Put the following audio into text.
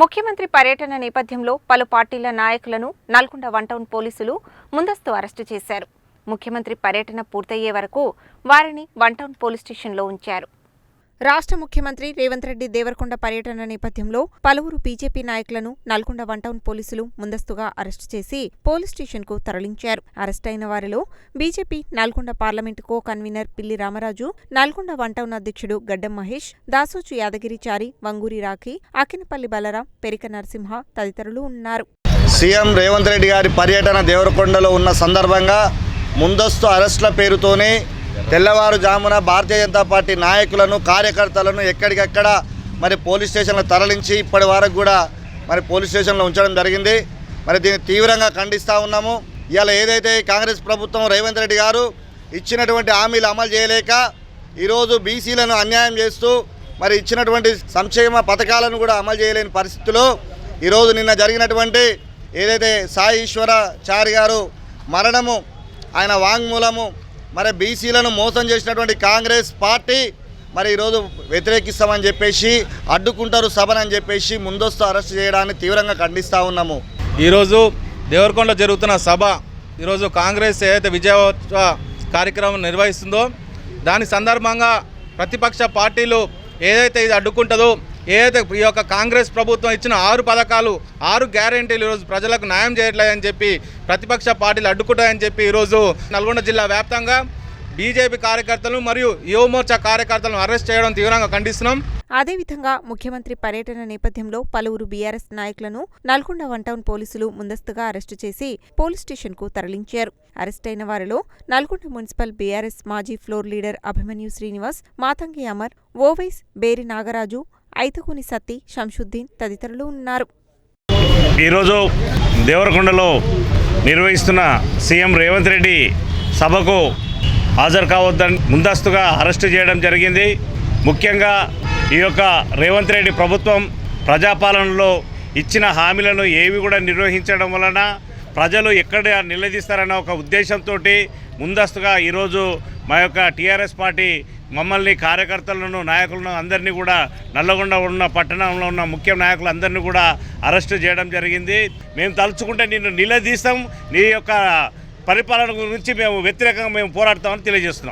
ముఖ్యమంత్రి పర్యటన నేపథ్యంలో పలు పార్టీల నాయకులను నల్గొండ వన్ టౌన్ పోలీసులు ముందస్తు అరెస్టు చేశారు. ముఖ్యమంత్రి పర్యటన పూర్తయ్యే వరకు వారిని వన్ టౌన్ పోలీస్ స్టేషన్లో ఉంచారు. రాష్ట్ర ముఖ్యమంత్రి రేవంత్ రెడ్డి దేవరకొండ పర్యటన నేపథ్యంలో పలువురు బీజేపీ నాయకులను నల్గొండ వన్ టౌన్ పోలీసులు ముందస్తుగా అరెస్టు చేసి పోలీస్ స్టేషన్కు తరలించారు. అరెస్టైన వారిలో BJP Nalgonda parliament co convener Pilli Ramaraju Nalgonda one town అధ్యక్షుడు గడ్డం మహేష్ దాసోచు యాదగిరిచారి వంగూరి రాఖీ అకినపల్లి బలరాం పెరిక నరసింహ తదితరులు ఉన్నారు. సీఎం రేవంత్ రెడ్డి గారి పర్యటన దేవరకొండలో ఉన్న సందర్భంగా ముందస్తు అరెస్టుల పేరుతోనే తెల్లవారుజామున భారతీయ జనతా పార్టీ నాయకులను కార్యకర్తలను ఎక్కడికక్కడ మరి పోలీస్ స్టేషన్లో తరలించి ఇప్పటి వరకు కూడా మరి పోలీస్ స్టేషన్లో ఉంచడం జరిగింది. మరి దీన్ని తీవ్రంగా ఖండిస్తూ ఉన్నాము. ఇవాళ ఏదైతే కాంగ్రెస్ ప్రభుత్వం రేవంత్ రెడ్డి గారు ఇచ్చినటువంటి హామీలు అమలు చేయలేక ఈరోజు బీసీలను అన్యాయం చేస్తూ మరి ఇచ్చినటువంటి సంక్షేమ పథకాలను కూడా అమలు చేయలేని పరిస్థితిలో ఈరోజు నిన్న జరిగినటువంటి ఏదైతే సాయి ఈశ్వర చారి గారు మరణము ఆయన వాంగ్మూలము మరి బీసీలను మోసం చేసినటువంటి కాంగ్రెస్ పార్టీ మరి ఈరోజు వ్యతిరేకిస్తామని చెప్పేసి అడ్డుకుంటారు సభనని చెప్పేసి ముందస్తు అరెస్ట్ చేయడాన్ని తీవ్రంగా ఖండిస్తూ ఉన్నాము. ఈరోజు దేవరకొండ జరుగుతున్న సభ ఈరోజు కాంగ్రెస్ ఏదైతే విజయోత్సవ కార్యక్రమం నిర్వహిస్తుందో దాని సందర్భంగా ప్రతిపక్ష పార్టీలు ఏదైతే ఇది అడ్డుకుంటుందో ఏదైతే ఈ యొక్క కాంగ్రెస్ ప్రభుత్వం ఇచ్చిన ఆరు పథకాలు ఆరు గ్యారెంటీలు ఈరోజు ప్రజలకు న్యాయం చేయట్లేదని చెప్పి ప్రతిపక్ష పార్టీలు అడ్డుకుంటాయని చెప్పి ఈరోజు నల్గొండ జిల్లా వ్యాప్తంగా బీజేపీ కార్యకర్తలు మరియు యువమోర్చా కార్యకర్తలను అరెస్ట్ చేయడం తీవ్రంగా ఖండిస్తున్నాం. అదేవిధంగా ముఖ్యమంత్రి పర్యటన నేపథ్యంలో పలువురు బీఆర్ఎస్ నాయకులను నల్గొండ వన్ టౌన్ పోలీసులు ముందస్తుగా అరెస్టు చేసి పోలీస్ స్టేషన్కు తరలించారు. అరెస్టైన వారిలో నల్గొండ మున్సిపల్ బీఆర్ఎస్ మాజీ ఫ్లోర్ లీడర్ అభిమన్యు శ్రీనివాస్ మాతంగి అమర్ ఓవైస్ బేరి నాగరాజు ఐతకుని సత్తి షంషుద్దీన్ తదితరులు ఉన్నారు. ఈరోజు దేవరకొండలో నిర్వహిస్తున్న సీఎం రేవంత్ రెడ్డి సభకు హాజరు కావద్దని ముందస్తుగా అరెస్టు చేయడం జరిగింది. ముఖ్యంగా ఈ యొక్క రేవంత్ రెడ్డి ప్రభుత్వం ప్రజాపాలనలో ఇచ్చిన హామీలను ఏవి కూడా నిర్వహించడం వలన ప్రజలు ఎక్కడ నిలదీస్తారన్న ఒక ఉద్దేశంతో ముందస్తుగా ఈరోజు మా యొక్క టీఆర్ఎస్ పార్టీ మమ్మల్ని కార్యకర్తలను నాయకులను అందరినీ కూడా నల్లగొండ ఉన్న పట్టణంలో ఉన్న ముఖ్య నాయకులందరినీ కూడా అరెస్టు చేయడం జరిగింది. మేము తలుచుకుంటే నిన్ను నిలదీస్తాం. నీ యొక్క పరిపాలన గురించి మేము వ్యతిరేకంగా మేము పోరాడతామని తెలియజేస్తున్నాం.